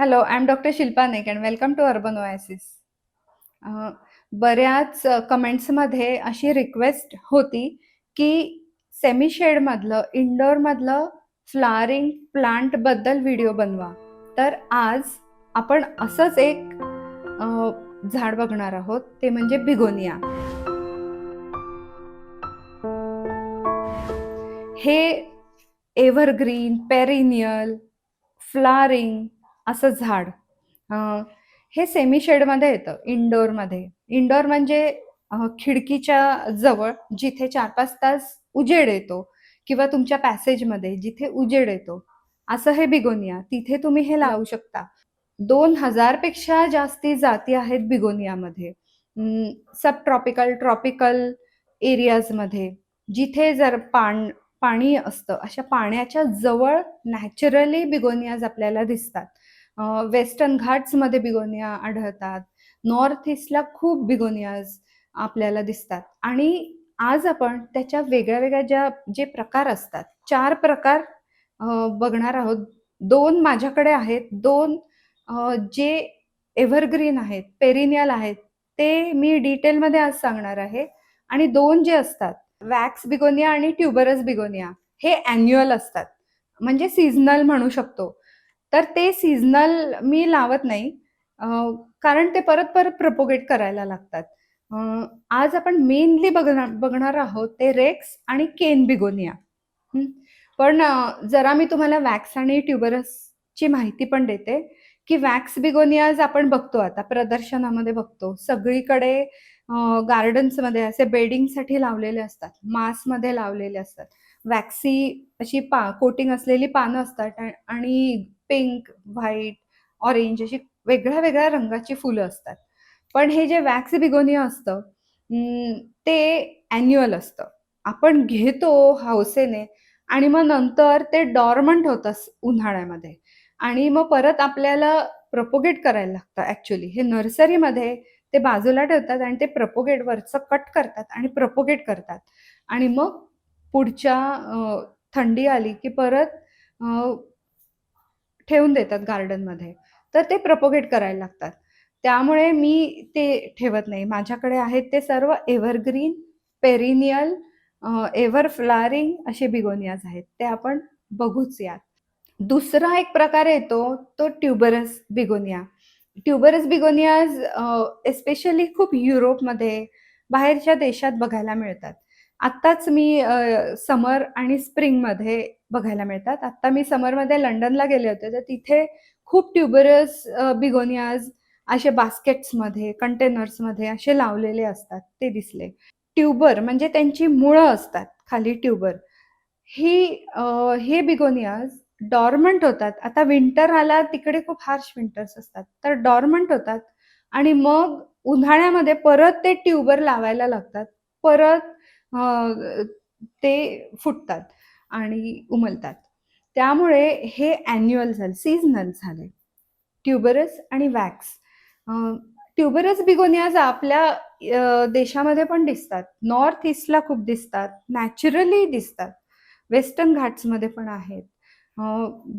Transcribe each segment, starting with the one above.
Hello, I am doctor Shilpa Naik and welcome to urban oasis. बऱ्याच कमेंट्समध्ये अशी request होती, की सेमी शेडमधलं, इनडोअरमधलं फ्लॉरिंग प्लांटबद्दल व्हिडिओ बनवा. तर आज आपण असंच एक झाड बघणार आहोत, ते म्हणजे बिगोनिया. हे एव्हरग्रीन, पेरिनियल, फ्लॉरिंग असं झाड. हे सेमी शेडमध्ये येतं, इनडोअरमध्ये. इनडोर म्हणजे खिडकीच्या जवळ जिथे 4-5 तास उजेड येतो किंवा तुमच्या पॅसेजमध्ये जिथे उजेड येतो, असं हे बिगोनिया. तिथे तुम्ही हे लावू शकता. 2000 पेक्षा जास्ती जाती आहेत बिगोनियामध्ये. सब ट्रॉपिकल, ट्रॉपिकल एरियाजमध्ये जिथे जर पान पाणी असतं, अशा पाण्याच्या जवळ नॅचरली बिगोनियाज आपल्याला दिसतात. वेस्टर्न घाट्समध्ये बिगोनिया आढळतात. नॉर्थ ईस्टला खूप बिगोनियाज आपल्याला दिसतात आणि आज आपण त्याच्या वेगळ्या-वेगळ्या ज्या जे प्रकार असतात, चार प्रकार बघणार आहोत. दोन माझ्याकडे आहेत. दोन जे एव्हरग्रीन आहेत, पेरिनियल आहेत, ते मी डिटेलमध्ये आज सांगणार आहे आणि दोन जे असतात, वॅक्स बिगोनिया आणि ट्युबरस बिगोनिया हे अॅन्युअल असतात. म्हणजे सीझनल म्हणू शकतो. तर ते सीझनल मी लावत नाही कारण ते परत-परत प्रपोगेट करायला लागतात. आज आपण मेनली बघणार बघणार आहोत ते रेक्स आणि केन बिगोनिया. पण जरा मी तुम्हाला वॅक्स आणि ट्युबरसची माहिती पण देते, की वॅक्स बिगोनियाज आपण बघतो आता प्रदर्शनामध्ये बघतो. सगळीकडे गार्डन्समध्ये असे बेडिंगसाठी लावलेले असतात. मासमध्ये लावलेले असतात. वॅक्सी अशी पा कोटिंग असलेली पानं असतात आणि पिंक, व्हाईट, ऑरेंज अशी वेगळ्या-वेगळ्या रंगाची फुलं असतात. पण हे जे वॅक्स बिगोनिया असतं ते अॅन्युअल असतं. आपण घेतो हौसेने आणि मग नंतर ते डॉर्मंट होतं उन्हाळ्यामध्ये आणि मग परत आपल्याला प्रपोगेट करायला लागतं ॲक्चुअली. हे नर्सरीमध्ये ते बाजूला ठेवतात आणि ते प्रपोगेट वरचं कट करतात आणि प्रपोगेट करतात आणि मग पुढच्या थंडी आली की परत ठेवून देतात गार्डनमध्ये. तर ते प्रपोगेट करायला लागतात. त्यामुळे मी ते ठेवत नाही. माझ्याकडे आहेत ते सर्व एव्हरग्रीन, पेरिनियल, एव्हर फ्लारिंग असे बिगोनियाज आहेत. ते आपण बघूच यात. दुसरा एक प्रकार येतो तो ट्युबरस बिगोनिया. ट्युबरस बिगोनियाज एस्पेशली खूप युरोपमध्ये, बाहेरच्या देशात बघायला मिळतात. आत्ताच मी समर आणि स्प्रिंगमध्ये बघायला मिळतात. आत्ता मी समरमध्ये लंडनला गेले होते, तर तिथे खूप ट्युबरस बिगोनियाज असे बास्केट्समध्ये, कंटेनर्समध्ये असे लावलेले असतात, ते दिसले. ट्यूबर म्हणजे त्यांची मुळं असतात, खाली ट्यूबर. ही हे बिगोनियाज डॉर्मंट होतात. आता विंटर आला तिकडे खूप हार्श विंटर्स असतात. तर डॉर्मंट होतात आणि मग उन्हाळ्यामध्ये परत ते ट्यूबर लावायला लागतात. परत ते फुटतात आणि उमलतात. त्यामुळे हे अॅन्युअल झालं, सीझनल झाले. ट्युबरस आणि वॅक्स. ट्युबरस बिगोनियाज आपल्या देशामध्ये पण दिसतात. नॉर्थ ईस्टला खूप दिसतात. नॅचरली दिसतात. वेस्टर्न घाट्समध्ये पण आहेत.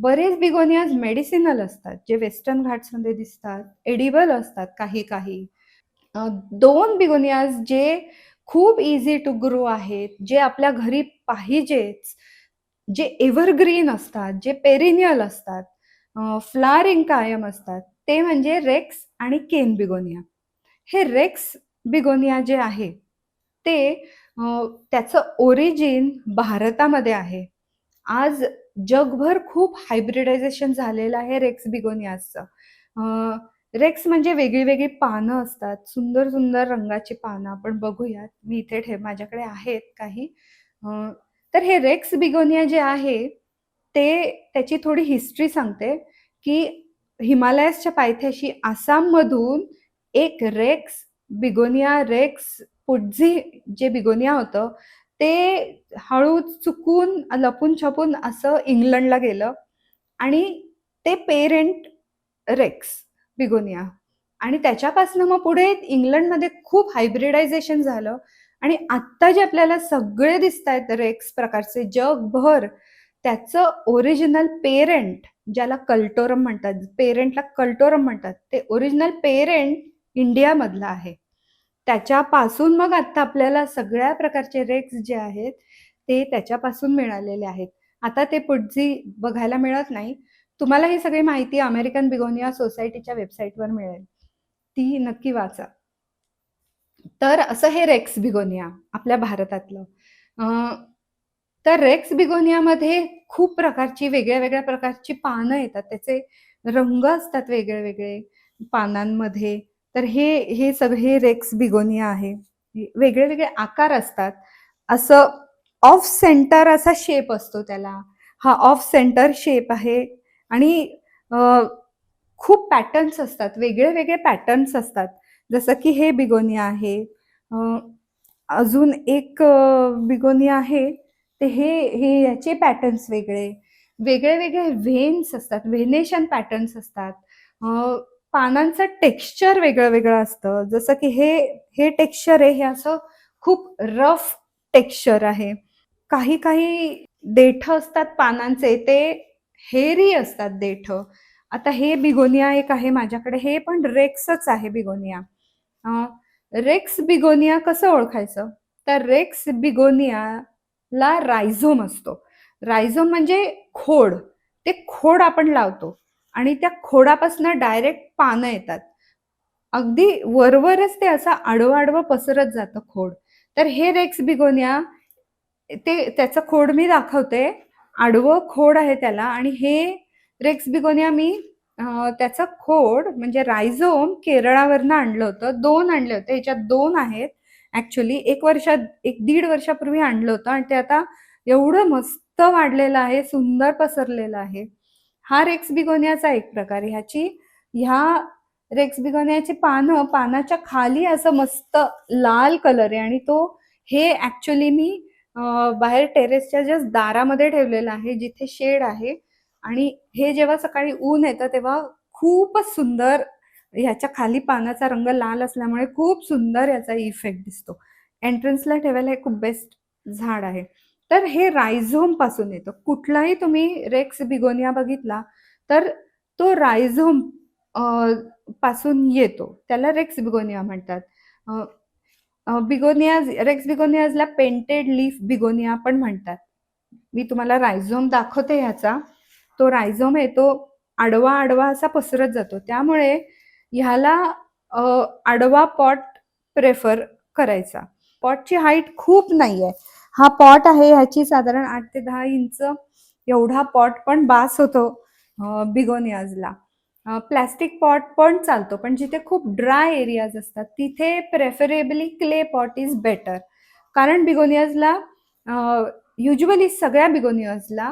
बरेच बिगोनियाज मेडिसिनल असतात, जे वेस्टर्न घाट्समध्ये दिसतात. एडिबल असतात काही-काही. दोन बिगोनियाज जे खूप इझी टू ग्रो आहेत, जे आपल्या घरी पाहिजेच, जे एव्हरग्रीन असतात, जे पेरिनियल असतात, फ्लारिंग कायम असतात, ते म्हणजे रेक्स आणि केन बिगोनिया. हे रेक्स बिगोनिया जे आहे, ते त्याचं ओरिजिन भारतामध्ये आहे. आज जगभर खूप हायब्रिडायझेशन झालेलं आहे रेक्स बिगोनियाचं रेक्स म्हणजे वेगळी-वेगळी पानं असतात. सुंदर-सुंदर रंगाची पानं आपण बघूयात. मी इथे ठेव माझ्याकडे आहेत काही. तर हे रेक्स बिगोनिया जे आहे, ते त्याची थोडी हिस्ट्री सांगते, की हिमालयासच्या पायथ्याशी आसाममधून एक रेक्स बिगोनिया रेक्स पुटझी जे बिगोनिया होतं, ते हळू चुकून लपून-छपून असं इंग्लंडला गेलं आणि ते पेरेंट रेक्स पिगोनिया आणि त्याच्यापासनं मग पुढे इंग्लंडमध्ये खूप हायब्रिडायझेशन झालं. आणि आत्ता जे आपल्याला सगळे दिसतायत रेक्स प्रकारचे जगभर, त्याचं ओरिजिनल पेरेंट ज्याला कल्टोरम म्हणतात पेरेंटला कल्टोरम म्हणतात ते ओरिजिनल पेरेंट इंडियामधला आहे. त्याच्यापासून मग आता आपल्याला सगळ्या प्रकारचे रेक्स जे आहेत ते त्याच्यापासून मिळालेले आहेत. आता ते पुढची बघायला मिळत नाही. तुम्हाला ही सगळी माहिती अमेरिकन बिगोनिया सोसायटीच्या वेबसाईटवर मिळेल. ती नक्की वाचा. तर असं हे रेक्स बिगोनिया आपल्या भारतातलं. तर रेक्स बिगोनियामध्ये खूप प्रकारची वेगळ्या वेगळ्या प्रकारची पानं येतात. त्याचे रंग असतात वेगळे वेगळे पानांमध्ये. तर हे हे सगळे रेक्स बिगोनिया आहे. वेगळे वेगळे आकार असतात. असं ऑफ सेंटर असा शेप असतो त्याला. हा ऑफ सेंटर शेप आहे. आणि खूप पॅटर्न्स असतात वेगळे वेगळे पॅटर्न्स असतात. जसं की हे बिगोनिया आहे अजून एक बिगोनिया आहे ते हे हे याचे पॅटर्न्स वेगळे. वेगळे वेगळे व्हेन्स असतात व्हेनेशन पॅटर्न्स असतात. पानांचं टेक्स्चर वेगळं वेगळं असतं. जसं की हे हे टेक्स्चर आहे हे असं खूप रफ टेक्स्चर आहे. काही काही देठ असतात पानांचे ते हेरी असतात देठ. आता हे बिगोनिया एक आहे माझ्याकडे. हे पण रेक्सच आहे बिगोनिया. रेक्स बिगोनिया कसं ओळखायचं? तर रेक्स बिगोनियाला रायझोम असतो. रायझोम म्हणजे खोड. ते खोड आपण लावतो. आणि त्या खोडापासून डायरेक्ट पानं येतात. अगदी वरवरच ते असं आडवं आडवं पसरत जातं खोड. तर हे रेक्स बिगोनिया ते त्याचं खोड मी दाखवते. आडवं खोड आहे त्याला आणि हे रेक्स बिगोनिया मी त्याचा खोड म्हणजे रायझोम केरळावरनं आणलं होतं. दोन आणले होते. ह्याच्यात दोन आहेत. ऍक्च्युली एक वर्षात एक दीड वर्षापूर्वी आणलं होतं आणि ते आता एवढं मस्त वाढलेलं आहे सुंदर पसरलेलं आहे. हा रेक्स बिगोनियाचा एक प्रकार ह्याची ह्या रेक्स बिगोनियाची पानं पानाच्या खाली असं मस्त लाल कलर आहे आणि तो हे ऍक्च्युली मी बाहेर टेरेसच्या जस्ट दारामध्ये ठेवलेलं आहे जिथे शेड आहे. आणि हे जेव्हा सकाळी ऊन येतं तेव्हा खूपच सुंदर ह्याच्या खाली पानाचा रंग लाल असल्यामुळे खूप सुंदर याचा इफेक्ट दिसतो. एंट्रन्सला ठेवायला हे खूप बेस्ट झाड आहे. तर हे रायझोमपासून येतं. कुठलाही तुम्ही रेक्स बिगोनिया बघितला तर तो रायझोमपासून येतो. त्याला रेक्स बिगोनिया म्हणतात. बिगोनियाज रेक्स बिगोनियाजला पेंटेड लीफ बिगोनिया पण म्हणतात. मी तुम्हाला रायझोम दाखवते ह्याचा. तो रायझोम आहे तो आडवा आडवा असा पसरत जातो. त्यामुळे ह्याला आडवा पॉट प्रेफर करायचा. पॉटची हाईट खूप नाही आहे हा पॉट आहे ह्याची साधारण आठ ते दहा इंच एवढा पॉट पण बास होतो बिगोनियाजला. प्लॅस्टिक पॉट पण चालतो पण जिथे खूप ड्राय एरियाज असतात तिथे preferably clay pot is better. कारण बिगोनियाजला युजली सगळ्या बिगोनियाजला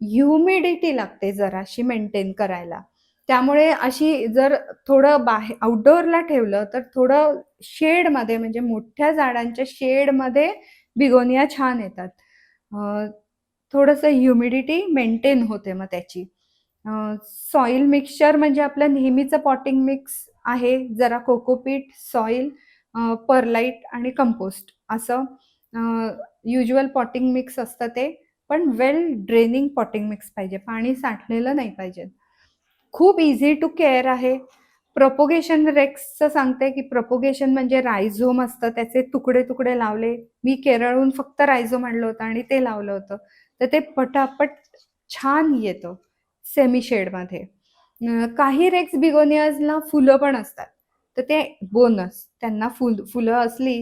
ह्युमिडिटी लागते जराशी मेंटेन करायला. त्यामुळे अशी जर थोडं बाहेर आउटडोअरला ठेवलं तर थोडं शेडमध्ये म्हणजे मोठ्या झाडांच्या शेडमध्ये बिगोनिया छान येतात. थोडंसं ह्युमिडिटी मेंटेन होते मग त्याची. सॉइल मिक्सचर म्हणजे आपलं नेहमीचं पॉटिंग मिक्स आहे जरा कोकोपीट सॉइल परलाईट आणि कंपोस्ट असं युजल पॉटिंग मिक्स असतं ते. पण वेल ड्रेनिंग पॉटिंग मिक्स पाहिजे पाणी साठलेलं नाही पाहिजे. खूप इझी टू केअर आहे. प्रपोगेशन रेक्सचं सांगते की प्रपोगेशन म्हणजे रायझोम असतं त्याचे तुकडे तुकडे लावले. मी केरळहून फक्त रायझोम आणलं होतं आणि ते लावलं होतं. तर ते पटापट छान येतं. सेमी शेडमध्ये काही रेक्स बिगोनियाजला फुलं पण असतात. तर ते बोनस त्यांना फुल फुलं असली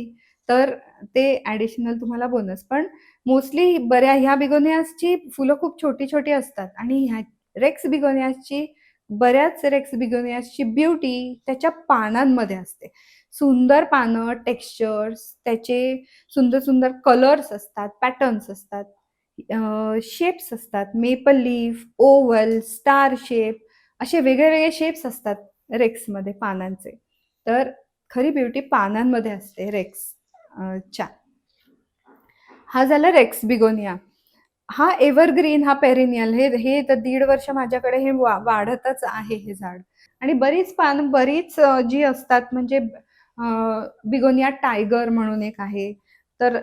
तर ते ॲडिशनल तुम्हाला बोनस पण मोस्टली बऱ्या ह्या बिगोनियासची फुलं खूप छोटी छोटी असतात. आणि ह्या रेक्स बिगोनियासची बऱ्याच रेक्स बिगोनियासची ब्युटी त्याच्या पानांमध्ये असते. सुंदर पानं टेक्स्चर्स त्याचे सुंदर सुंदर कलर्स असतात पॅटर्न्स असतात. शेप्स असतात. Maple leaf oval star shape असे वेगळे वेगळे शेप्स असतात रेक्समध्ये पानांचे. तर खरी ब्युटी पानांमध्ये असते रेक्स च्या. हा झाला रेक्स बिगोनिया. हा एव्हरग्रीन हा पेरिनियल हे हे तर दीड वर्ष माझ्याकडे हे वा- वाढतच आहे हे झाड. आणि बरीच पान बरीच जी असतात म्हणजे बिगोनिया टायगर म्हणून एक आहे. तर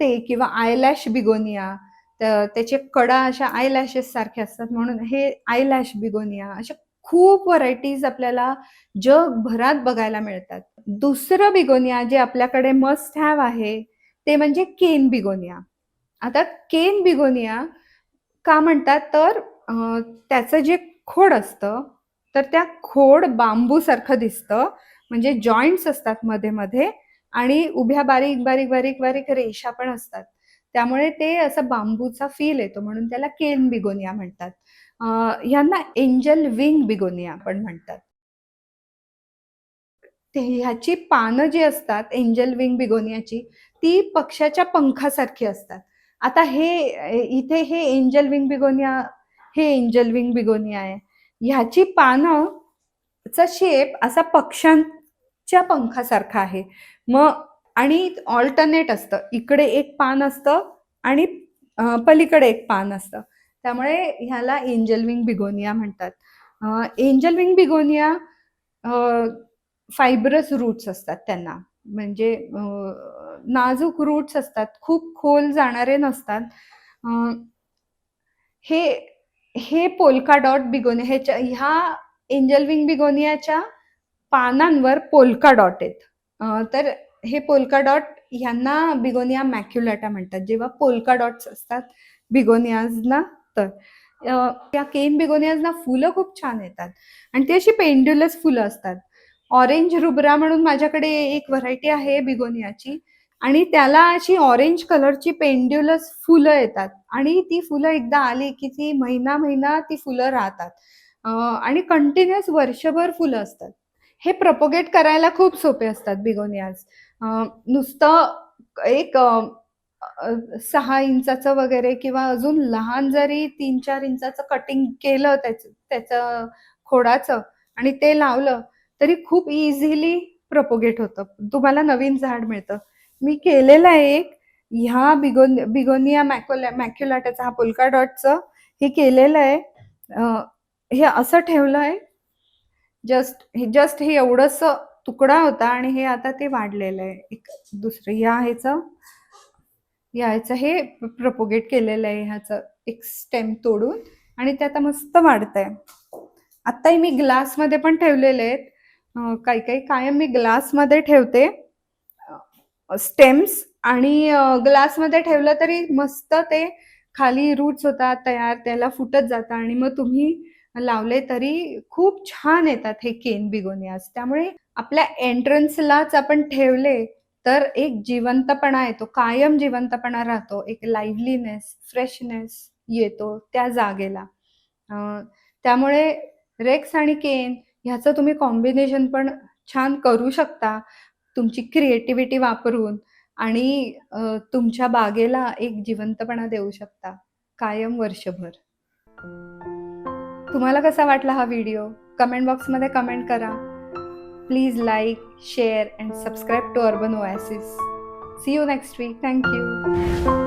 ते किंवा आयलॅश बिगोनिया त्याचे कडा अशा आय लॅशेस सारखे असतात. म्हणून हे आय लॅश बिगोनिया अशा खूप व्हरायटीज आपल्याला जगभरात बघायला मिळतात. दुसरं बिगोनिया जे आपल्याकडे मस्ट हॅव आहे ते म्हणजे केन बिगोनिया आता केन बिगोनिया का म्हणतात? तर त्याचं जे खोड असतं तर त्या खोड बांबूसारखं दिसतं. म्हणजे जॉईंट्स असतात मध्ये मध्ये आणि उभ्या बारीक बारीक बारीक बारीक रेषा पण असतात. त्यामुळे ते असं बांबूचा फील येतो म्हणून त्याला केन बिगोनिया म्हणतात. ह्यांना एंजल विंग बिगोनिया पण म्हणतात. ते ह्याची पानं जी असतात एंजल विंग बिगोनियाची ती पक्षाच्या पंखासारखी असतात. आता हे इथे हे एंजल विंग बिगोनिया हे एंजल विंग बिगोनिया आहे. ह्याची पानं चा शेप असा पक्ष्यांच्या पंखासारखा आहे. मग आणि ऑल्टरनेट असतं. इकडे एक पान असतं आणि पलीकडे एक पान असतं. त्यामुळे ह्याला एंजल विंग बिगोनिया म्हणतात. Angel wing begonia fibrous roots असतात त्यांना. म्हणजे नाजूक रूट्स असतात. खूप खोल जाणारे नसतात. हे हे पोल्का डॉट बिगोनिया ह्याच्या ह्या एंजल विंग बिगोनियाच्या पानांवर पोल्का डॉट आहेत. तर हे पोल्का डॉट ह्यांना बिगोनिया मॅक्युलाटा म्हणतात. जेव्हा पोल्का डॉट्स असतात बिगोनियाजना तर. त्या केन बिगोनियाजना फुलं खूप छान येतात. आणि ती अशी पेंड्युलस फुलं असतात. ऑरेंज रुब्रा म्हणून माझ्याकडे एक व्हरायटी आहे बिगोनियाची. आणि त्याला अशी ऑरेंज कलरची पेंड्युलस फुलं येतात. आणि ती फुलं एकदा आली की ती महिना महिना ती फुलं राहतात. आणि कंटिन्युअस वर्षभर फुलं असतात. हे प्रपोगेट करायला खूप सोपे असतात बिगोनियाज. नुसतं एक सहा इंचाचं वगैरे किंवा अजून लहान जरी तीन चार इंचाचं कटिंग केलं त्याचं त्याचं खोडाचं आणि ते लावलं तरी खूप इझिली प्रपोगेट होतं. तुम्हाला नवीन झाड मिळतं. मी केलेलं आहे एक ह्या बिगोन बिगोनिया मॅकोला मॅक्युलाटाचा हा पोल्का डॉटचं हे केलेलं आहे. हे असं ठेवलं आहे. जस्ट हे जस्ट हे एवढंसं तुकडा होता आणि हे आता ते वाढलेलं आहे. एक दुसरं या ह्याचं या ह्याचं हे प्रपोगेट केलेलं आहे ह्याचं एक स्टेम तोडून आणि ते आता मस्त वाढतंय. आत्ताही मी ग्लासमध्ये पण ठेवलेले आहेत. काही काही कायम मी ग्लासमध्ये ठेवते. स्टेम्स आणि ग्लासमध्ये ठेवलं तरी मस्त ते खाली रूट्स होतात तयार त्याला फुटत जातं आणि मग तुम्ही लावले तरी खूप छान येतात हे केन बिगोनियास त्यामुळे आपल्या एंट्रन्सलाच आपण ठेवले तर एक जिवंतपणा येतो कायम जिवंतपणा राहतो एक लाईव्हलीनेस फ्रेशनेस येतो त्या जागेला. त्यामुळे रेक्स आणि केन ह्याचं तुम्ही कॉम्बिनेशन पण छान करू शकता तुमची क्रिएटिव्हिटी वापरून आणि तुमच्या बागेला एक जिवंतपणा देऊ शकता कायम वर्षभर. तुम्हाला कसा वाटला हा व्हिडिओ कमेंट बॉक्समध्ये कमेंट करा. Please like, share, and subscribe to Urban Oasis. See you next week. Thank you.